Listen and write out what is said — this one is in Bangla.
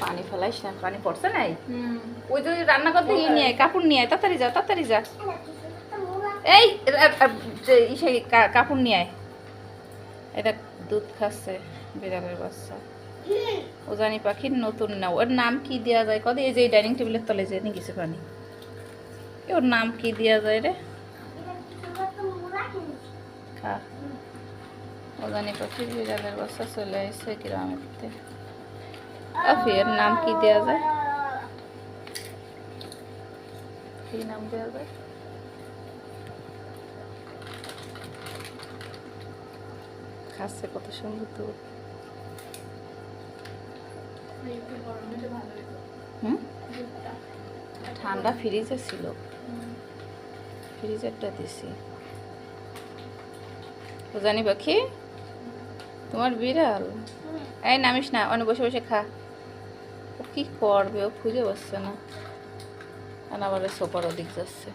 পানি ফেলাইস না পানি পড়ছে নাই? ওই যে রান্না করতে ইয়ে নিয়ে কাপড় নিয়ে তাড়াতাড়ি যা তাড়াতাড়ি যা। এই কা- কাপড় নিয়ে আয়। এটা দুধ খাচ্ছে বিড়ালের বাচ্চা। ও জানি পাখির নতুন না ওর নাম কি দেওয়া যায় কত এই যে ডাইনিং টেবিলের তলে যে নিয়ে গেছে পানি। এ ওর নাম কি দেওয়া যায় রে? খা। ও জানি পাখির বিড়ালের বাচ্চা চলে এসে গ্রামের আফি এর নাম কি দেওয়া যায়? কি নাম দেওয়া যায়? খাচ্ছে কত সুন্দর দুধটা ঠান্ডা ফ্রিজে ছিল। ফ্রিজেরটা দিছি। জানি পাখি? তোমার বিড়াল? এই নামিস না অনেক বসে বসে খা। ও কী করবে? ও খুঁজে পাচ্ছে না। আবার সোফার ওদিক যাচ্ছে।